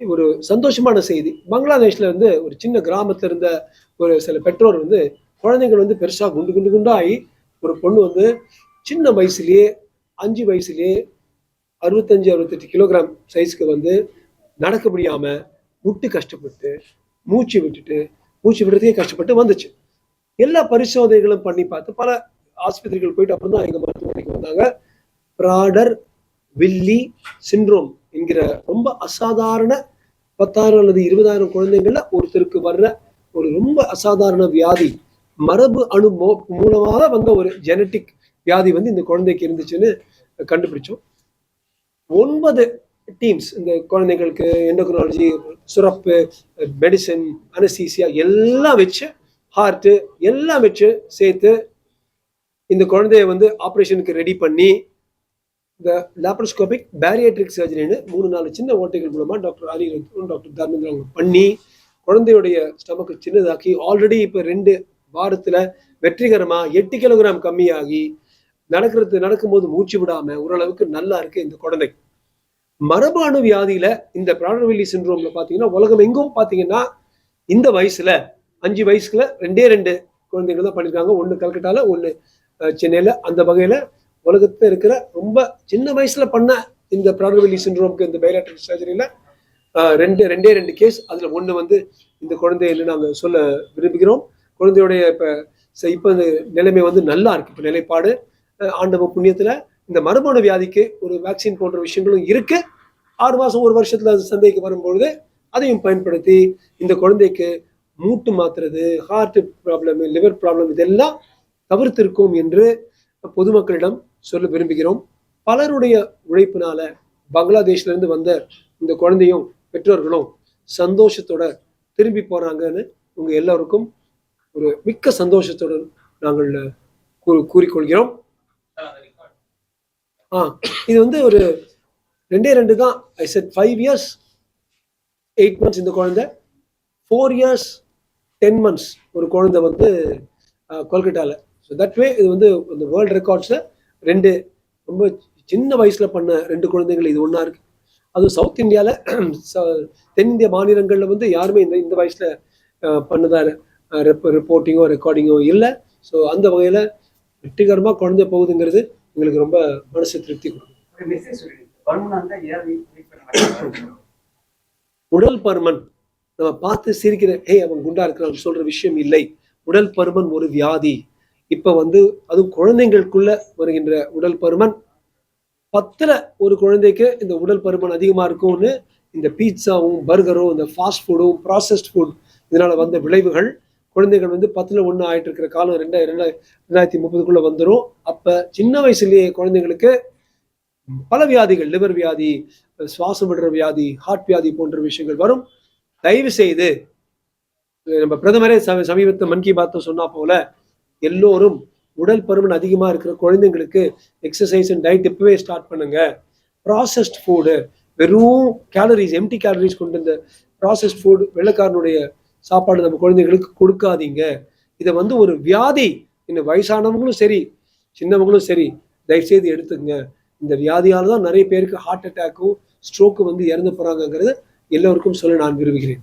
ஒரு சந்தோஷமான செய்தி. பங்களாதேஷ்ல வந்து ஒரு சின்ன கிராமத்துல இருந்த ஒரு சில பெற்றோர் வந்து குழந்தைகள் வந்து பெருசா குண்டு குண்டு குண்டாகி ஒரு பொண்ணு வந்து சின்ன வயசுலயே அஞ்சு வயசுலயே அறுபத்தஞ்சு அறுபத்தெட்டு கிலோகிராம் சைஸ்க்கு வந்து நடக்க முடியாம முட்டு கஷ்டப்பட்டு மூச்சு விட்டுட்டு மூச்சு விடுறதுக்கே கஷ்டப்பட்டு வந்துச்சு. எல்லா பரிசோதனைகளும் பண்ணி பார்த்து பல ஆஸ்பத்திரிகள் போயிட்டு அப்புறம் தான் எங்கள் மருத்துவமனைக்கு வந்தாங்க. ப்ராடர் வில்லி சிண்ட்ரோம் என்கிற ரொம்ப அசாதாரண பத்தாயிரம் அல்லது இருபதாயிரம் குழந்தைங்கள்ல ஒருத்தருக்கு வர்ற ஒரு ரொம்ப அசாதாரண வியாதி மரபு அணு மூலமாக வந்த ஒரு ஜெனட்டிக் வியாதி வந்து இந்த குழந்தைக்கு இருந்துச்சுன்னு கண்டுபிடிச்சோம். ஒன்பது டீம்ஸ் இந்த குழந்தைங்களுக்கு எண்டோக்ரோலஜி சுரப்பு மெடிசன் அனசீசியா எல்லாம் வச்சு ஹார்ட்டு எல்லாம் வச்சு சேர்த்து இந்த குழந்தைய வந்து ஆப்ரேஷனுக்கு ரெடி பண்ணி இந்த லாப்ரோஸ்கோபிக் பேரியட்ரிக் சர்ஜரின்னு மூணு நாலு சின்ன ஓட்டைகள் மூலமாக டாக்டர் ஆரி டாக்டர் தர்மேந்திரன் அவங்க பண்ணி குழந்தையுடைய ஸ்டமக்கு சின்னதாக்கி ஆல்ரெடி இப்போ ரெண்டு வாரத்துல வெற்றிகரமா எட்டு கிலோகிராம் கம்மியாகி நடக்கிறது நடக்கும்போது மூச்சு விடாம ஓரளவுக்கு நல்லா இருக்கு இந்த குழந்தை. மரபணு வியாதியில இந்த பிராடர்வெல்லி சிண்ட்ரோம்ல பார்த்தீங்கன்னா உலகம் எங்கும் பார்த்தீங்கன்னா இந்த வயசுல அஞ்சு வயசுல ரெண்டே ரெண்டு குழந்தைகள் தான் பண்ணியிருக்காங்க ஒன்னு கல்கட்டால ஒன்னு சென்னையில் சென்னையில. அந்த வகையில் உலகத்தில் இருக்கிற ரொம்ப சின்ன வயசுல பண்ண இந்த பிராடர்வில்லி சிண்ட்ரோம்க்கு இந்த பைலாட்ரிக் சர்ஜரியில் ரெண்டு ரெண்டே ரெண்டு கேஸ். அதில் ஒன்று வந்து இந்த குழந்தைன்னு நாங்கள் சொல்ல விரும்புகிறோம். குழந்தையுடைய இப்போ இப்போ இந்த நிலைமை வந்து நல்லா இருக்கு. இப்போ நிலைப்பாடு ஆண்டவ புண்ணியத்தில் இந்த மரபணு வியாதிக்கு ஒரு வேக்சின் போன்ற விஷயங்களும் இருக்கு. ஆறு மாதம் ஒரு வருஷத்தில் அது சந்தைக்கு வரும்பொழுது அதையும் பயன்படுத்தி இந்த குழந்தைக்கு மூட்டு மாத்துறது ஹார்ட் ப்ராப்ளம் லிவர் ப்ராப்ளம் இதெல்லாம் தவிர்த்திருக்கும் என்று பொதுமக்களிடம் சொல்ல விரும்புகிறோம். பலருடைய உழைப்பினால பங்களாதேஷ்லேருந்து வந்த இந்த குழந்தையும் பெற்றோர்களும் சந்தோஷத்தோட திரும்பி போறாங்கன்னு உங்க எல்லோருக்கும் ஒரு மிக்க சந்தோஷத்துடன் நாங்கள் கூ- கூறிக்கொள்கிறோம். ஆ இது வந்து ஒரு ரெண்டே ரெண்டு தான். I said five years eight months இந்த குழந்தை. ஃபோர் இயர்ஸ் டென் மந்த்ஸ் ஒரு குழந்தை வந்து கொல்கட்டாவில் ஸோ தட் வே இது வந்து இந்த வேர்ல்டு ரெக்கார்ட்ஸில் ரெண்டு ரொம்ப சின்ன வயசில் பண்ண ரெண்டு குழந்தைகள் இது ஒன்றா இருக்கு. அதுவும் சவுத் இந்தியாவில் தென்னிந்திய மாநிலங்களில் வந்து யாருமே இந்த இந்த வயசில் பண்ணதா ரிப்போர்ட்டிங்கோ ரெக்கார்டிங்கோ இல்லை. ஸோ அந்த வகையில் வெற்றிகரமாக குழந்தை போகுதுங்கிறது எங்களுக்கு ரொம்ப மனசு திருப்தி கொடுக்கும். உடல் பருமன் நம்ம பார்த்து சிரிக்கிற ஏய் அவன் குண்டா இருக்கிறான் சொல்ற விஷயம் இல்லை. உடல் பருமன் ஒரு வியாதி. இப்ப வந்து அதுவும் குழந்தைங்களுக்குள்ள வருகின்ற உடல் பருமன் பத்துல ஒரு குழந்தைக்கு இந்த உடல் பருமன் அதிகமா இருக்கும்னு இந்த பீட்சாவும் பர்கரும் இந்த ஃபாஸ்ட் ஃபுட்டும் ப்ராசஸ்ட் ஃபுட் இதனால வந்த விளைவுகள் குழந்தைகள் வந்து பத்துல ஒன்று ஆயிட்டு இருக்கிற காலம் ரெண்டா ரெண்டா ரெண்டாயிரத்தி முப்பதுக்குள்ள வந்துடும் அப்ப சின்ன வயசுலயே குழந்தைங்களுக்கு பல வியாதிகள் லிவர் வியாதி சுவாசம் விடுற வியாதி ஹார்ட் வியாதி போன்ற விஷயங்கள் வரும். தயவு செய்து நம்ம பிரதமரே சமீபத்தை மன் கி பாத் சொன்னா போல எல்லோரும் உடல் பருமன் அதிகமாக இருக்கிற குழந்தைங்களுக்கு எக்ஸசைஸ் அண்ட் டயட் இப்பவே ஸ்டார்ட் பண்ணுங்க. ப்ராசஸ்ட் ஃபுட்டு வெறும் கேலரிஸ் எம்டி கேலரிஸ் கொண்டு இந்த ப்ராசஸ்ட் ஃபுட் வெள்ளைக்காரனுடைய சாப்பாடு நம்ம குழந்தைங்களுக்கு கொடுக்காதீங்க. இதை வந்து ஒரு வியாதி. இன்னும் வயசானவங்களும் சரி சின்னவங்களும் சரி தயவுசெய்து எடுத்துக்கங்க. இந்த வியாதியால் தான் நிறைய பேருக்கு ஹார்ட் அட்டாக்கும் ஸ்ட்ரோக்கு வந்து இறந்து போகிறாங்கங்கிறது எல்லோருக்கும் சொல்ல நான் விரும்புகிறேன்.